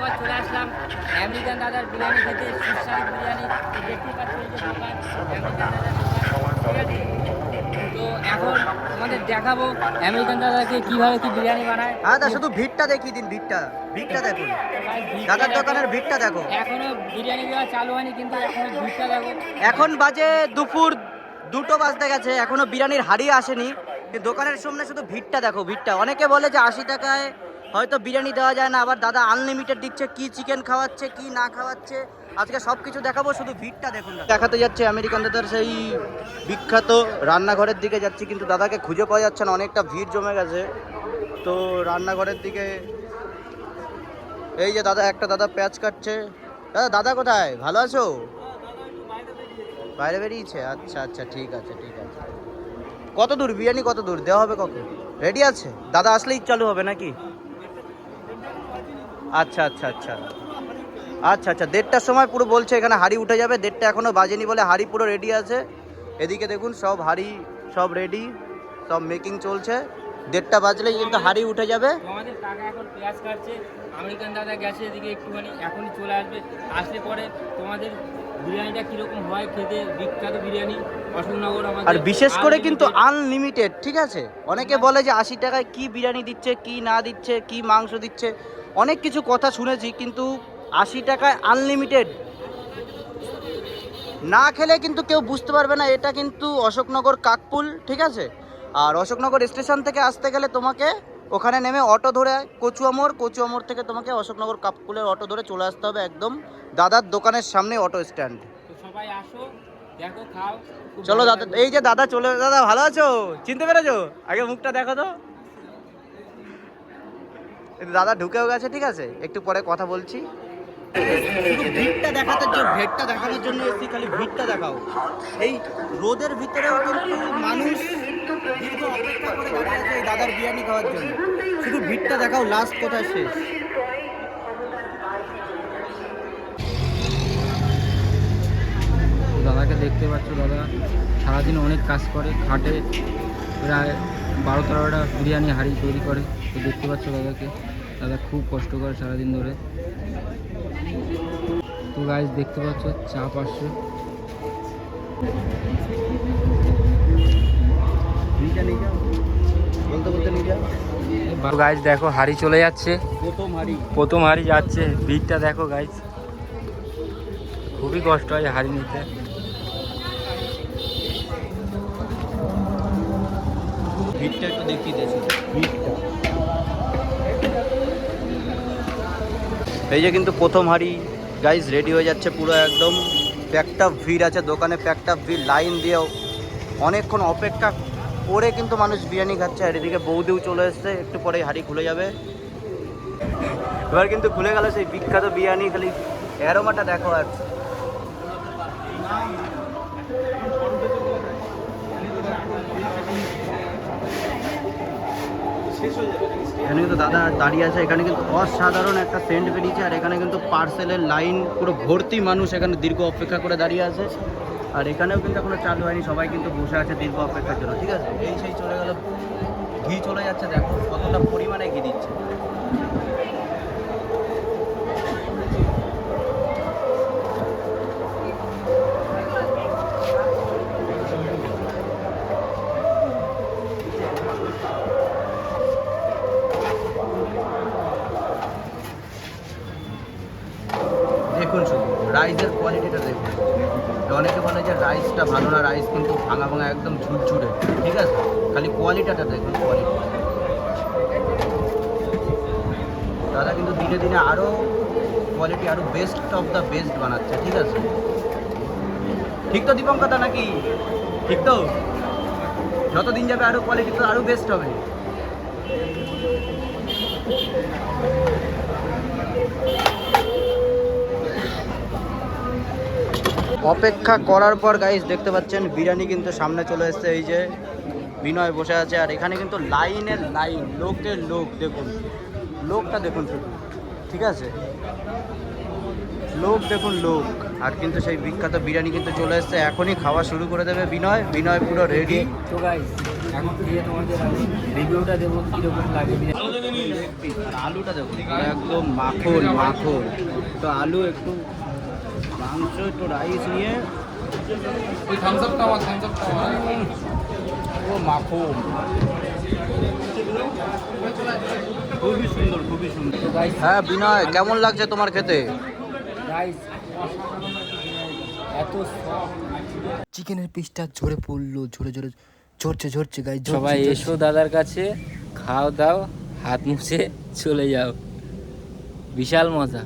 পর চলে আসলাম আমেরিকান দাদার বিরিয়ানি খেতে সুস্বাদু বিরিয়ানি। তো দেখতেই পাচ্ছি যে দোকান আমেরিকান দাদার তো এখন আমাদের দেখাবো আমেরিকান দাদাকে কীভাবে কি বিরিয়ানি বানায়। হ্যাঁ দা শুধু ভিড়টা দেখিয়ে দিন ভিড়টা। ভিড়টা ভিড়টা দাদার দোকানের ভিড়টা দেখো। এখনও বিরিয়ানি দেওয়া চালু হয়নি কিন্তু এখনও ভিড়টা দেখো। এখন বাজে দুপুর দুটো বাজতে গেছে এখনও বিরিয়ানির হাড়ি আসেনি। দোকানের সামনে শুধু ভিড়টা দেখো ভিড়টা। অনেকে বলে যে আশি টাকায় হয়তো বিরিয়ানি দেওয়া যায় না, আবার দাদা আনলিমিটেড দিচ্ছে, কি চিকেন খাওয়াচ্ছে, কি না খাওয়াচ্ছে। আজকে সব কিছু দেখাবো, শুধু ভিড়টা দেখুন দেখাতে যাচ্ছে আমেরিকান দাদার সেই বিখ্যাত রান্নাঘরের দিকে যাচ্ছি, কিন্তু দাদাকে খুঁজে পাওয়া যাচ্ছে না, অনেকটা ভিড় জমে গেছে। তো রান্নাঘরের দিকে, এই যে দাদা, একটা দাদা পেঁয়াজ কাটছে। দাদা দাদা কোথায়? ভালো আছো? বাইরে বেরিয়েছে? আচ্ছা আচ্ছা ঠিক আছে ঠিক আছে। কত দূর? বিরিয়ানি কত দূর? দেওয়া হবে কখন? রেডি আছে? দাদা আসলেই চালু হবে নাকি? আচ্ছা আচ্ছা আচ্ছা। আচ্ছা আচ্ছা দেড়টার সময় পুরো বলছে এখানে হাড়ি উঠে যাবে দেড়টা এখনও বাজেনি বলে হাড়ি পুরো রেডি আছে। এদিকে দেখুন সব হাড়ি সব রেডি সব মেকিং চলছে। দেড়টা বাজলেই কিন্তু হাড়ি উঠে যাবে। তোমাদের টাকা এখন পেঁয়াজ কাটছে আমেরিকান দাদা গেছে এদিকে একটুখানি এখনই চলে আসবে। আসলে পরে তোমাদের বিরিয়ানিটা কীরকম হয় খেতে বিখ্যাত বিরিয়ানি অশোকনগর আমাদের আর বিশেষ করে কিন্তু আনলিমিটেড ঠিক আছে? অনেকে বলে যে আশি টাকায় কি বিরিয়ানি দিচ্ছে কি না দিচ্ছে কি মাংস দিচ্ছে অনেক কিছু কথা শুনেছি কিন্তু আশি টাকায় আনলিমিটেড না খেলে কিন্তু কেউ বুঝতে পারবে না এটা কিন্তু অশোকনগর কাকপুল ঠিক আছে? আর অশোকনগর স্টেশন থেকে আসতে গেলে তোমাকে ওখানে নেমে অটো ধরে কচুয়ামোড় কচুয়ামোড় থেকে তোমাকে অশোকনগর কাকপুলের অটো ধরে চলে আসতে হবে একদম দাদার দোকানের সামনে অটো স্ট্যান্ড সবাই আসো দেখো খাও চলো দাদা এই যে দাদা চলে দাদা ভালো আছো? চিনতে পেরেছ? আগে মুখটা দেখো তো। দাদা ঢুকেও গেছে ঠিক আছে? একটু পরে কথা বলছি। শুধু ভিড়টা দেখাতে জন্য ভেটটা দেখানোর জন্য এসেছি খালি ভিড়টা দেখাও। এই রোদের ভিতরেও কিন্তু মানুষ দীর্ঘ অপেক্ষা করে দাঁড়িয়ে আছে এই দাদার বিরিয়ানি খাওয়ার জন্য। শুধু ভিড়টা দেখাও লাস্ট কোথায় শেষ? দাদাকে দেখতে পাচ্ছ দাদা। সারাদিন অনেক কাজ করে খাটে প্রায় বারো তেরোটা বিরিয়ানি হাঁড়ি তৈরি করে। তো দেখতে পাচ্ছ দাদাকে। দাদা খুব কষ্ট করে সারাদিন ধরে। তো গাছ দেখতে পাচ্ছ চাপ আসছে যাও। গাছ দেখো হাড়ি চলে যাচ্ছে। প্রথম হাড়ি। প্রথম হাড়ি যাচ্ছে। ভিড়টা দেখো গাইজ খুবই কষ্ট হয় হাড়ি নিতে। ভিড়টা একটু দেখিয়ে দিয়েছি। ভিড়টা এই যে কিন্তু প্রথম হাড়ি গাইজ রেডি হয়ে যাচ্ছে পুরো একদম। প্যাকটা ভিড় আছে, দোকানে প্যাকটা ভিড় লাইন দিয়েও অনেকক্ষণ অপেক্ষা করে কিন্তু মানুষ বিরিয়ানি খাচ্ছে। আর এদিকে বৌদিও চলে এসছে, একটু পরেই হাড়ি খুলে যাবে। এবার কিন্তু খুলে গেল সেই বিখ্যাত বিরিয়ানি, খালি অ্যারোমাটা দেখো আর। এখানে কিন্তু দাদা দাঁড়িয়ে আছে, এখানে কিন্তু অসাধারণ একটা সেন্ট বেরিয়েছে, আর এখানে কিন্তু পার্সেলের লাইন, পুরো ভর্তি মানুষ এখানে দীর্ঘ অপেক্ষা করে দাঁড়িয়ে আছে। আর এখানেও কিন্তু এখনও চালু হয়নি সবাই কিন্তু বসে আছে দীর্ঘ অপেক্ষার জন্য, ঠিক আছে? এই সেই চলে গেল, ঘি চলে যাচ্ছে, দেখো কতটা পরিমাণে ঘি দিচ্ছে দেখুন শুধু রাইসের কোয়ালিটিটা দেখুন। অনেকে বলে যে রাইসটা ভালো না রাইস কিন্তু ভাঙা ভাঙা একদম ঝুরঝুরে। ঠিক আছে? খালি কোয়ালিটিটা দেখুন কোয়ালিটি দাদা কিন্তু দিনে দিনে আরও কোয়ালিটি আরও বেস্ট অফ দ্য বেস্ট বানাচ্ছে, ঠিক আছে? ঠিক তো দীপঙ্কর দা নাকি? ঠিক তো? যত দিন যাবে আরও কোয়ালিটি তো আরও বেস্ট হবে। অপেক্ষা করার পর গাইস দেখতে পাচ্ছেন বিরিয়ানি কিন্তু সামনে চলে এসেছে। এই যে বিনয় বসে আছে আর এখানে কিন্তু লাইনের লাইন লোকের লোক দেখুন। লোকটা দেখুন শুধু ঠিক আছে? লোক দেখুন লোক। আর কিন্তু সেই বিখ্যাত বিরিয়ানি কিন্তু চলে এসেছে। এখনই খাওয়া শুরু করে দেবে বিনয়। বিনয় পুরো রেডি তো গাইজ এখন খেয়ে তোমাদের রিভিউটা দেবো কীরকম লাগে আলুটা দেখো একদম মাখন মাখন। তো আলু একটু মাংস একটু রাইস নিয়ে ও মাখন খুবই সুন্দর খুবই সুন্দর হ্যাঁ বিনয় কেমন লাগছে তোমার খেতে? গাইস এত চিকেনের পিসটা ঝরে পড়ল ঝরে ঝরে ঝরছে ঝরছে গাই সবাই এসো দাদার কাছে খাও দাও হাত মুছে চলে যাও। বিশাল মজা।